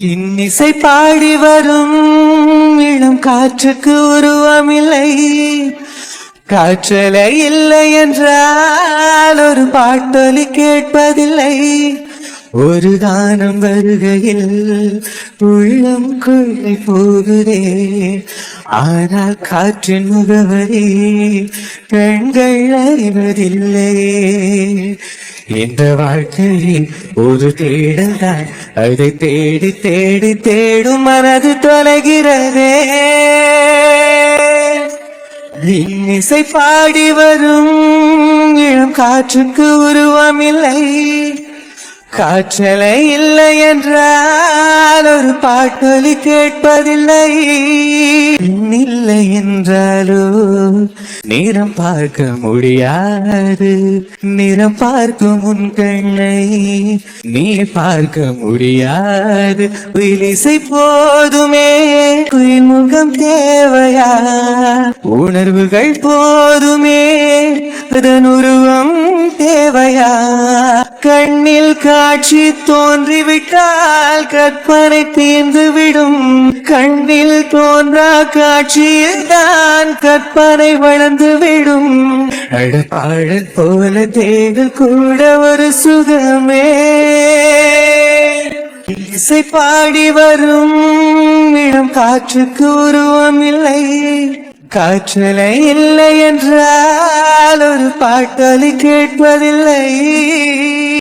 இன்னிசை பாடி வரும். இளம் காற்றுக்கு உருவமில்லை. காற்றலை இல்லை என்றால் ஒரு பாட்டொலி கேட்பதில்லை. ஒரு கானம் வருகையில் உள்ளம் கொள்ளை போகுதே. ஆனால் காற்றின் முகவரி பெண்கள் அறிவதில்லை இந்த வாழ்க்கையில் ஒரு தேடல்தான். அதை தேடி தேடி தேடும் மனது தொலைகிறதே. இசை பாடி வரும் இளம் காற்றுக்கு உருவமில்லை. காற்றலை இல்லை என்றால் ஒரு பாட்டொலி கேட்பதில்லை. என்றாலோ நிறம் பார்க்க முடியாது. நிறம் பார்க்கும் உன் கண்ணை நீ பார்க்க முடியாது. விலிசை போதுமே குயில் முகம் தேவையா? உணர்வுகள் போதுமே அதன் உருவம் தேவையா? கண்ணில் காட்சி தோன்றிவிட்டால் கற்பனை தீர்ந்து விடும் கண்ணில் தோன்றா காட்சியில் தான் கற்பனை வளர்ந்து விடும். அடப்பாடல் போல தேடல் கூட ஒரு சுகமே. இசை பாடி வரும் இடம் காற்றுக்கு உருவம் இல்லை. காற்றலை இல்லை என்றால் ஒரு பாட்டலி கேட்பதில்லை.